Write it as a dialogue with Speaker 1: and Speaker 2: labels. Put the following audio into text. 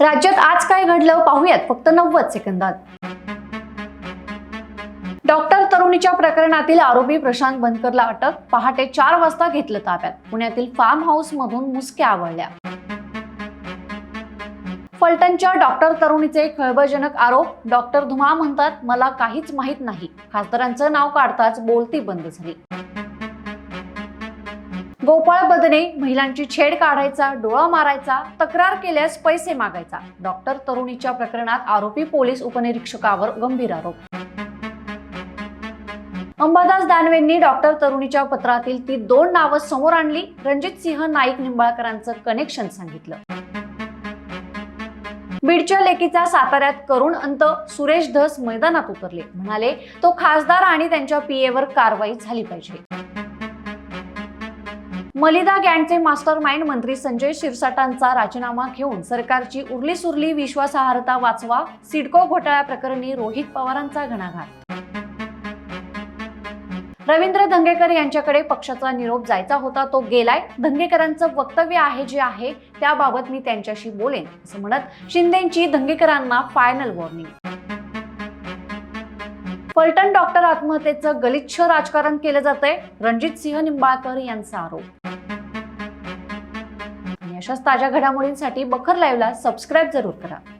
Speaker 1: राज्यात आज काय घडलं पाहूयात फक्त नव्वद सेकंदात. डॉक्टर तरुणीच्या प्रकरणातील आरोपी प्रशांत बनकरला अटक पहाटे चार वाजता घेतलं ताब्यात. पुण्यातील फार्म हाऊस मधून मुसक्या आवळल्या. फलटणच्या डॉक्टर तरुणीचे खळबळजनक आरोप डॉक्टर धुमा म्हणतात मला काहीच माहीत नाही. खासदारांचं नाव काढताच बोलती बंद झाली. गोपाळ बदने महिलांची छेड काढायचा डोळा मारायचा तक्रार केल्यास पैसे मागायचा. डॉक्टर तरुणीच्या प्रकरणात आरोपी पोलीस उपनिरीक्षकावर गंभीर आरोप. अंबादास दानवेंनी डॉक्टर तरुणीच्या पत्रातील ती दोन नावं समोर आणली. रणजित सिंह नाईक निंबाळकरांचं कनेक्शन सांगितलं. बीडच्या लेकीचा साताऱ्यात करुण अंत सुरेश धस मैदानात उतरले. म्हणाले तो खासदार आणि त्यांच्या पीएवर कारवाई झाली पाहिजे. मलिदा गँगचे मास्टर माइंड मंत्री संजय शिरसाटांचा राजीनामा घेऊन सरकारची उरली सुरली विश्वासार्हता वाचवा सिडको घोटाळ्या प्रकरणी रोहित पवारांचा घणाघात. रवींद्र धंगेकर यांच्याकडे पक्षाचा निरोप जायचा होता तो गेलाय. धंगेकरांचं वक्तव्य आहे जे आहे त्याबाबत मी त्यांच्याशी बोलेन असं म्हणत शिंदेची धंगेकरांना फायनल वॉर्निंग फलटण डॉक्टर आत्महत्येचं गलिच्छ राजकारण केलं जातंय. रणजित सिंह निंबाळकर यांचा आरोप. आणि अशाच ताज्या घडामोडींसाठी बखर लाईव्हला सबस्क्राईब जरूर करा.